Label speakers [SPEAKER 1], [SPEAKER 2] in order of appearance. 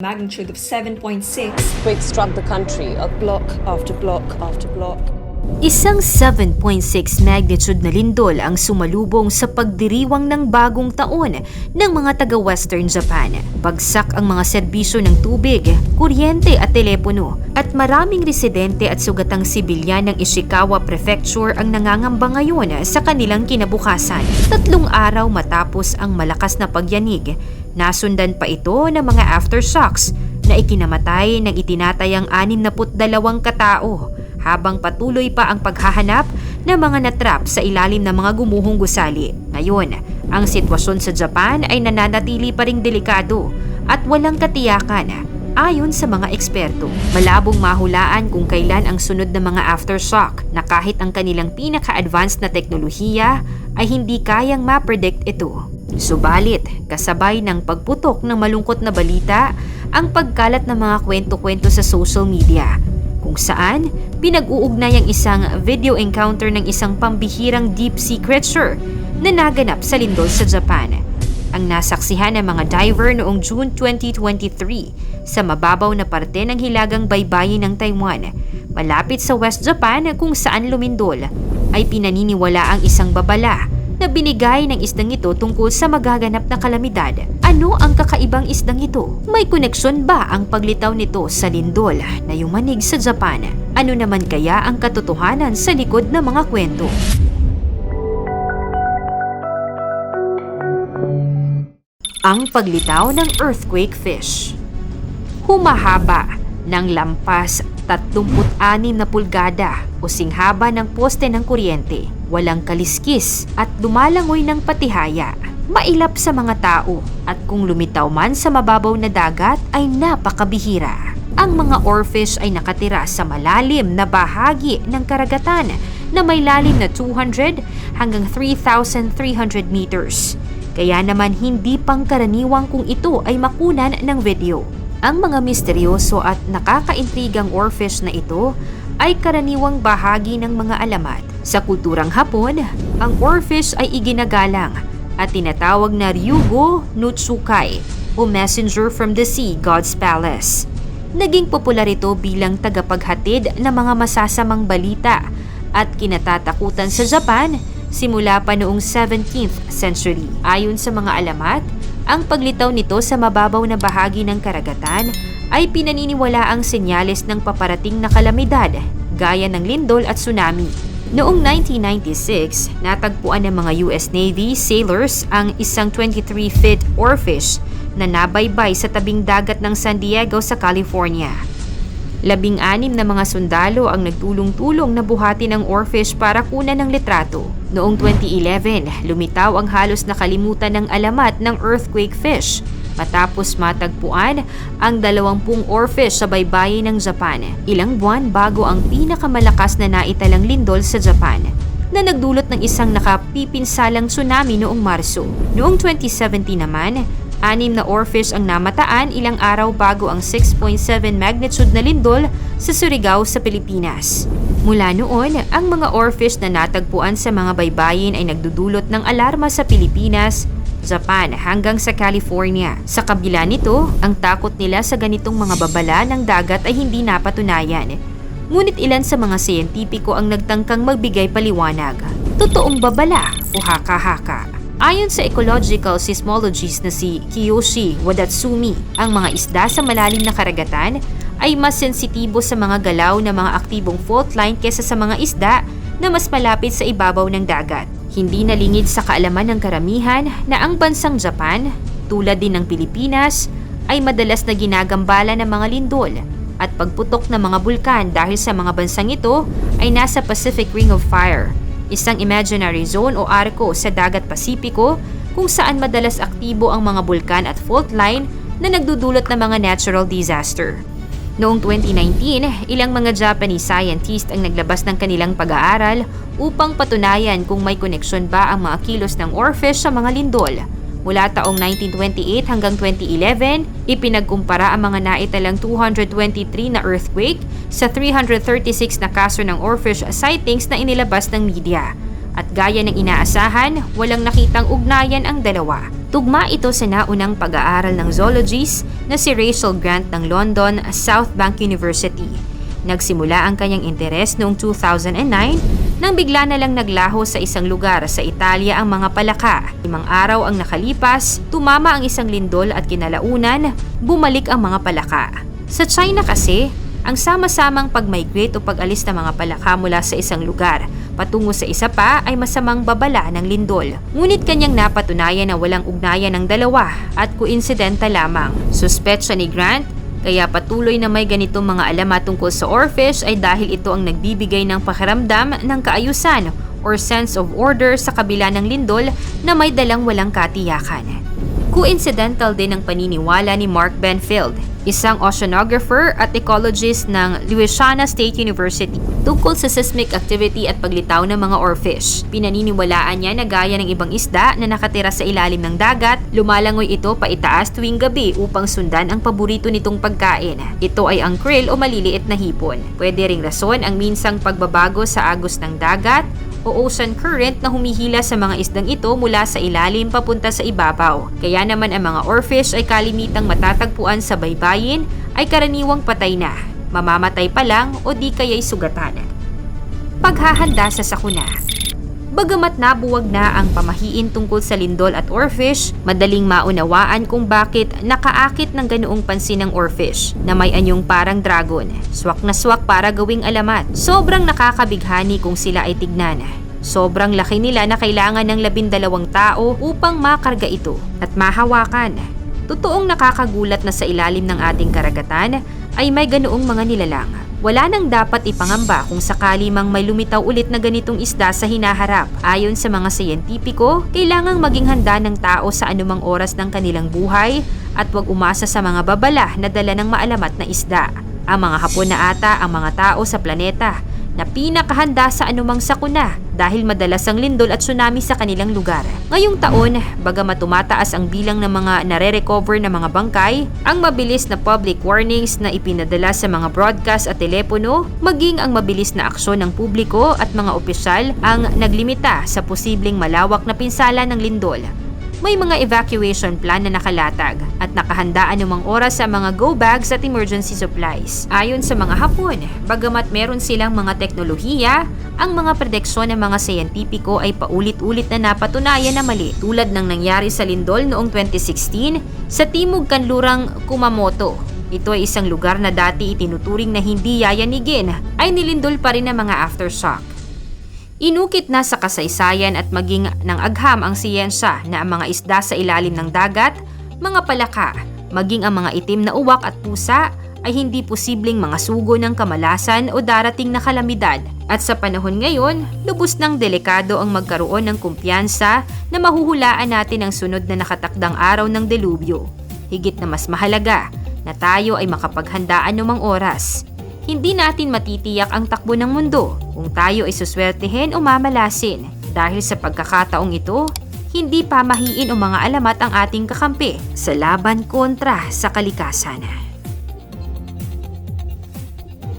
[SPEAKER 1] magnitude of 7.6.
[SPEAKER 2] Quake struck the country. A
[SPEAKER 1] Block after block after block.
[SPEAKER 3] Isang 7.6 magnitude na lindol ang sumalubong sa pagdiriwang ng bagong taon ng mga taga-Western Japan. Bagsak ang mga serbisyo ng tubig, kuryente at telepono at maraming residente at sugatang sibilyan ng Ishikawa Prefecture ang nangangamba ngayon sa kanilang kinabukasan. Tatlong araw matapos ang malakas na pagyanig, nasundan pa ito ng mga aftershocks na ikinamatay ng itinatayang 62 katao habang patuloy pa ang paghahanap ng mga natrap sa ilalim ng mga gumuhong gusali. Ngayon, ang sitwasyon sa Japan ay nananatili pa ring delikado at walang katiyakan ayon sa mga eksperto. Malabong mahulaan kung kailan ang sunod na mga aftershock na kahit ang kanilang pinaka-advanced na teknolohiya ay hindi kayang ma-predict ito. Subalit, kasabay ng pagputok ng malungkot na balita, ang pagkalat ng mga kwento-kwento sa social media kung saan pinag-uugnay ang isang video encounter ng isang pambihirang deep sea creature na naganap sa lindol sa Japan. Ang nasaksihan ng mga diver noong June 2023 sa mababaw na parte ng hilagang baybayin ng Taiwan, malapit sa West Japan kung saan lumindol, ay pinaniniwala ang isang babala na binigay ng isdang ito tungkol sa magaganap na kalamidad. Ano ang kakaibang isdang ito? May koneksyon ba ang paglitaw nito sa lindol na yumanig sa Japan? Ano naman kaya ang katotohanan sa likod ng mga kwento? Ang paglitaw ng earthquake fish. Humahaba ng lampas 36 na pulgada o singhaba ng poste ng kuryente. Walang kaliskis at lumalangoy ng patihaya. Mailap sa mga tao at kung lumitaw man sa mababaw na dagat ay napakabihira. Ang mga oarfish ay nakatira sa malalim na bahagi ng karagatan na may lalim na 200 hanggang 3,300 meters. Kaya naman hindi pangkaraniwang kung ito ay makunan ng video. Ang mga misteryoso at nakakaintrigang oarfish na ito ay karaniwang bahagi ng mga alamat. Sa kulturang Hapon, ang oarfish ay iginagalang at tinatawag na Ryugo no Tsukai o Messenger from the Sea, God's Palace. Naging popular ito bilang tagapaghatid ng mga masasamang balita at kinatatakutan sa Japan simula pa noong 17th century. Ayon sa mga alamat, ang paglitaw nito sa mababaw na bahagi ng karagatan ay pinaniniwala ang senyales ng paparating na kalamidad gaya ng lindol at tsunami. Noong 1996, natagpuan ng mga US Navy sailors ang isang 23-feet oarfish na nabaybay sa tabing dagat ng San Diego sa California. Labing-anim na mga sundalo ang nagtulong-tulong na buhatin ang oarfish para kunan ng litrato. Noong 2011, lumitaw ang halos nakalimutan ng alamat ng earthquake fish matapos matagpuan ang 20 oarfish sa baybayin ng Japan, ilang buwan bago ang pinakamalakas na naitalang lindol sa Japan na nagdulot ng isang nakapipinsalang tsunami noong Marso. Noong 2017 naman, Anim na oarfish ang namataan ilang araw bago ang 6.7 magnitude na lindol sa Surigao sa Pilipinas. Mula noon, ang mga oarfish na natagpuan sa mga baybayin ay nagdudulot ng alarma sa Pilipinas, Japan hanggang sa California. Sa kabila nito, ang takot nila sa ganitong mga babala ng dagat ay hindi napatunayan. Ngunit ilan sa mga siyentipiko ang nagtangkang magbigay paliwanag. Totoong babala o haka-haka. Ayon sa ecological seismologist na si Kiyoshi Wadatsumi, ang mga isda sa malalim na karagatan ay mas sensitibo sa mga galaw ng mga aktibong fault line kesa sa mga isda na mas malapit sa ibabaw ng dagat. Hindi nalingid sa kaalaman ng karamihan na ang bansang Japan, tulad din ng Pilipinas, ay madalas na ginagambala ng mga lindol at pagputok ng mga bulkan dahil sa mga bansang ito ay nasa Pacific Ring of Fire isang imaginary zone o arko sa dagat Pasipiko kung saan madalas aktibo ang mga bulkan at fault line na nagdudulot ng mga natural disaster. Noong 2019, ilang mga Japanese scientists ang naglabas ng kanilang pag-aaral upang patunayan kung may koneksyon ba ang mga kilos ng oarfish sa mga lindol. Mula taong 1928 hanggang 2011, ipinagkumpara ang mga naitalang 223 na earthquake sa 336 na kaso ng oarfish sightings na inilabas ng media. At gaya ng inaasahan, walang nakitang ugnayan ang dalawa. Tugma ito sa naunang pag-aaral ng zoologies na si Rachel Grant ng London South Bank University. Nagsimula ang kanyang interes noong 2009 nang bigla na lang naglaho sa isang lugar sa Italia ang mga palaka. Limang araw ang nakalipas, tumama ang isang lindol at kinalaunan, bumalik ang mga palaka. Sa China kasi, ang sama-samang pag-migrate o pag-alis ng mga palaka mula sa isang lugar patungo sa isa pa ay masamang babala ng lindol. Ngunit kanyang napatunayan na walang ugnayan ng dalawa at koinsidenta lamang. Suspetsya ni Grant kaya patuloy na may ganitong mga alamat tungkol sa oarfish ay dahil ito ang nagbibigay ng pakiramdam ng kaayusan or sense of order sa kabila ng lindol na may dalang walang katiyakan. Coincidental din ang paniniwala ni Mark Benfield, isang oceanographer at ecologist ng Louisiana State University tungkol sa seismic activity at paglitaw ng mga oarfish. Pinaniniwalaan niya na gaya ng ibang isda na nakatira sa ilalim ng dagat, lumalangoy ito paitaas tuwing gabi upang sundan ang paborito nitong pagkain. Ito ay ang krill o maliliit na hipon. Pwede ring rason ang minsang pagbabago sa agos ng dagat o ocean current na humihila sa mga isdang ito mula sa ilalim papunta sa ibabaw. Kaya naman ang mga oarfish ay kalimitang matatagpuan sa baybayin ay karaniwang patay na, mamamatay pa lang o di kaya'y sugatan. Paghahanda sa sakuna Bagamat nabuwag na ang pamahiin tungkol sa lindol at oarfish, madaling maunawaan kung bakit nakaakit ng ganoong pansin ng oarfish na may anyong parang dragon. Swak na swak para gawing alamat. Sobrang nakakabighani kung sila ay tignan. Sobrang laki nila na kailangan ng labindalawang tao upang makarga ito at mahawakan. Totoong nakakagulat na sa ilalim ng ating karagatan ay may ganoong mga nilalang. Wala nang dapat ipangamba kung sakali mang may lumitaw ulit na ganitong isda sa hinaharap. Ayon sa mga siyentipiko, kailangang maging handa ng tao sa anumang oras ng kanilang buhay at huwag umasa sa mga babala na dala ng maalamat na isda. Ang mga hapon na ata ang mga tao sa planeta na pinakahanda sa anumang sakuna dahil madalas ang lindol at tsunami sa kanilang lugar. Ngayong taon, bagamat tumataas ang bilang ng mga nare-recover na mga bangkay, ang mabilis na public warnings na ipinadala sa mga broadcast at telepono, maging ang mabilis na aksyon ng publiko at mga opisyal ang naglimita sa posibleng malawak na pinsala ng lindol may mga evacuation plan na nakalatag at nakahanda anumang oras sa mga go bags at emergency supplies. Ayon sa mga Hapon, bagamat meron silang mga teknolohiya, ang mga prediksyon ng mga siyentipiko ay paulit-ulit na napatunayan na mali tulad ng nangyari sa lindol noong 2016 sa timog kanlurang Kumamoto. Ito ay isang lugar na dati itinuturing na hindi yayanigin ay nilindol pa rin ng mga aftershock. Inukit na sa kasaysayan at maging ng agham ang siyensya na ang mga isda sa ilalim ng dagat, mga palaka, maging ang mga itim na uwak at pusa ay hindi posibleng mga sugo ng kamalasan o darating na kalamidad. At sa panahon ngayon, lubos ng delikado ang magkaroon ng kumpiyansa na mahuhulaan natin ang sunod na nakatakdang araw ng delubyo. Higit na mas mahalaga na tayo ay makapaghandaan numang oras hindi natin matitiyak ang takbo ng mundo kung tayo ay suswertehin o mamalasin. Dahil sa pagkakataong ito, hindi pamahiin o mga alamat ang ating kakampi sa laban kontra sa kalikasan.